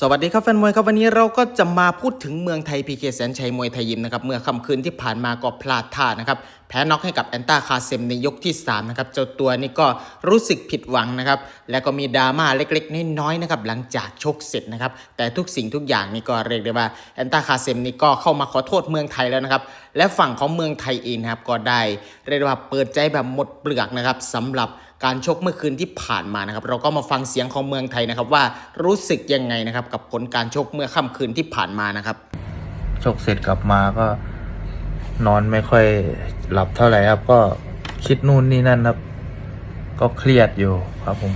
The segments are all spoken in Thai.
สวัสดีครับแฟนมวยครับวันนี้เราก็จะมาพูดถึงเมืองไทยพีเคแสนชัยมวยไทยยิมนะครับเมื่อค่ำคืนที่ผ่านมาก็พลาดท่านะครับแพ้น็อกให้กับแอนตาคาเซมในยกที่3นะครับเจ้าตัวนี่ก็รู้สึกผิดหวังนะครับแล้วก็มีดราม่าเล็กๆ น้อยๆนะครับหลังจากชกเสร็จนะครับแต่ทุกสิ่งทุกอย่างนี่ก็เรียกได้ว่าแอนตาคาเซมนี่ก็เข้ามาขอโทษเมืองไทยแล้วนะครับและฝั่งของเมืองไทยเองนะครับก็ได้เรียกได้ว่าเปิดใจแบบหมดเปลือกนะครับสำหรับการชกเมื่อคืนที่ผ่านมานะครับเราก็มาฟังเสียงของเมืองไทยนะครับว่ารู้สึกยังไงนะครับกับผลการชกเมื่อค่ำคืนที่ผ่านมานะครับชกเสร็จกลับมาก็ นอนไม่ค่อยหลับเท่าไหร่ครับ ก็คิดนู่นนี่นั่นครับ ก็เครียดอยู่ครับผม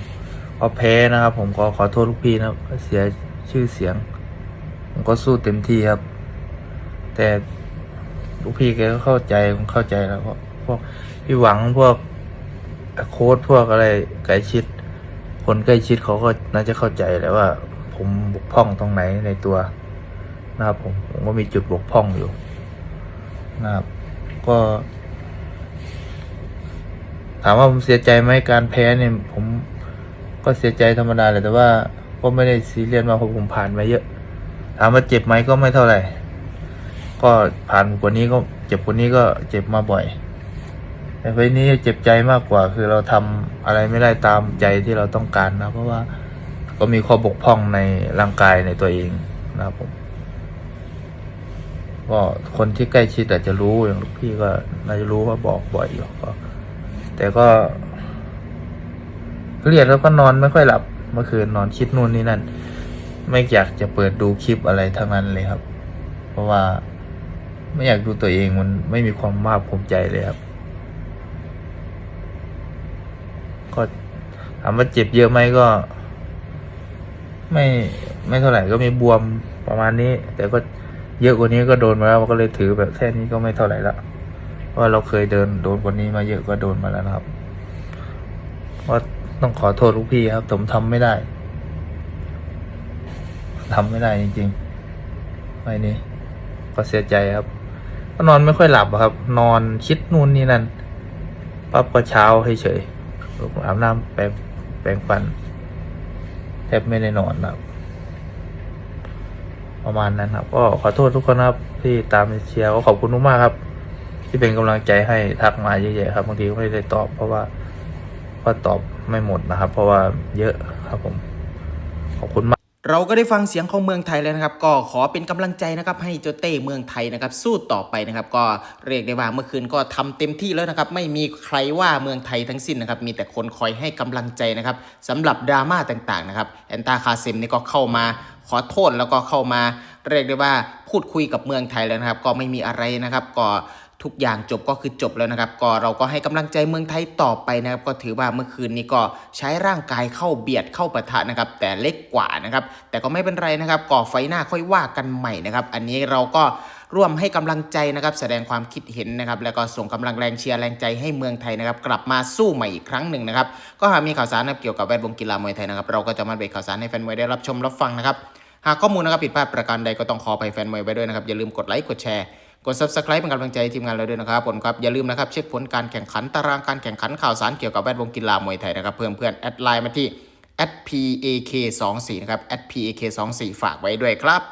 ก็แพ้นะครับ ผมก็ขอโทษลูกพี่นะครับเสียชื่อเสียง ผมก็สู้เต็มที่ครับ แต่ลูกพี่แกก็เข้าใจผมเข้าใจแล้วพราะพวกพี่หวังพวกโค้ดพวกอะไรใกล้ชิด คนใกล้ชิดเขาก็น่าจะเข้าใจแหล้วว่า ผมบกพร่องตรงไหนในตัวนะครับผมผมก็มีจุดบกพร่องอยู่ นะครับ ก็ ถามว่าผมเสียใจไหมการแพ้เนี่ยผมก็เสียใจธรรมดาเลยแต่ว่าก็ไม่ได้ซีเรียสมาเพราะผมผ่านมาเยอะ ถามว่าเจ็บไหมก็ไม่เท่าไหร่ ก็ผ่านกว่านี้ก็เจ็บกว่านี้ก็เจ็บมาบ่อย แต่ไฟนี้เจ็บใจมากกว่า คือเราทำอะไรไม่ได้ตามใจที่เราต้องการนะ เพราะว่าก็มีข้อบกพร่องในร่างกายในตัวเองนะครับผม ก็คนที่ใกล้ชิดอาจจะรู้อย่างลูกพี่ก็น่าจะรู้ว่าบอกบ่อยอยู่ก็แต่ก็เครียดแล้วก็นอนไม่ค่อยหลับเมื่อคืนนอนคิดนู่นนี่นั่น ไม่อยากจะเปิดดูคลิปอะไรทั้งนั้นเลยครับ เพราะว่าไม่อยากดูตัวเองมันไม่มีความภาคภูมิใจเลยครับ ก็ถามว่าเจ็บเยอะไหมก็ ไม่ไม่เท่าไหร่ก็มีบวมประมาณนี้ แต่ก็ เยอะกว่านี้ก็โดนมาแล้วก็เลยถือแบบแค่นี้ก็ไม่เท่าไหร่ละว่าเราเคยเดินโดนกว่านี้มาเยอะก็โดนมาแล้วนะครับก็ต้องขอโทษลูกพี่ครับ ผมทำไม่ได้ทำไม่ได้จริงๆไม่นี้ก็เสียใจครับก็นอนไม่ค่อยหลับครับ นอนคิดนู่นนี่นั่นปั๊บก็เช้าให้เฉยอาบน้ำแปรงแปรงฟันแทบไม่ได้นอนครับ ประมาณนั้นครับ ก็ขอโทษทุกคนครับที่ตามเชียร์ก็ขอบคุณมากครับ ที่เป็นกำลังใจให้ทักมาเยอะๆครับบางทีก็ไม่ได้ตอบ เพราะว่าก็ตอบไม่หมดนะครับ เพราะว่าเยอะครับผม ขอบคุณมากเราก็ได้ฟังเสียงของเมืองไทยแล้วนะครับ ก็ขอเป็นกำลังใจนะครับให้โจเต้เมืองไทยนะครับ สู้ต่อไปนะครับ ก็เรียกได้ว่าเมื่อคืนก็ทำเต็มที่แล้วนะครับ ไม่มีใครว่าเมืองไทยทั้งสิ้นนะครับ มีแต่คนคอยให้กำลังใจนะครับสำหรับดราม่าต่างๆนะครับแอนตาคาเซมนี่ก็เข้ามา ขอโทษแล้วก็เข้ามาเรียกได้ว่าพูดคุยกับเมืองไทยแล้วนะครับ ก็ไม่มีอะไรนะครับ ก็ทุกอย่างจบก็คือจบแล้วนะครับ ก็เราก็ให้กำลังใจเมืองไทยต่อไปนะครับ ก็ถือว่าเมื่อคืนนี้ก็ใช้ร่างกายเข้าเบียดเข้าปะทะนะครับ แต่เล็กกว่านะครับ แต่ก็ไม่เป็นไรนะครับก่อไฟหน้าค่อยว่ากันใหม่นะครับ อันนี้เราก็ร่วมให้กำลังใจนะครับ แสดงความคิดเห็นนะครับ แล้วก็ส่งกำลังแรงเชียร์แรงใจให้เมืองไทยนะครับ กลับมาสู้ใหม่อีกครั้งหนึ่งนะครับ ก็หากมีข่าวสารนะเกี่ยวกับแวดวงกีฬามวยไทยนะครับ เราก็จะมาเบรกข่าวสารให้แฟนมวยได้รับชมรับฟังนะครับ หากข้อมูลนะครับผิดพลาดประการใดก็ต้องขอไปแฟนมวยไว้ด้วยนะครับ อย่าลืมกดไลค์กดแชร์กด subscribe เป็นกำลังใจทีมงานเราด้วยนะครับผมครับอย่าลืมนะครับเช็คผลการแข่งขันตารางการแข่งขันข่าวสารเกี่ยวกับแวดวงกีฬามวยไทยนะครับเพื่อนเพื่อนแอดไลน์มาที่ @pak24 นะครับ @pak24 ฝากไว้ด้วยครับ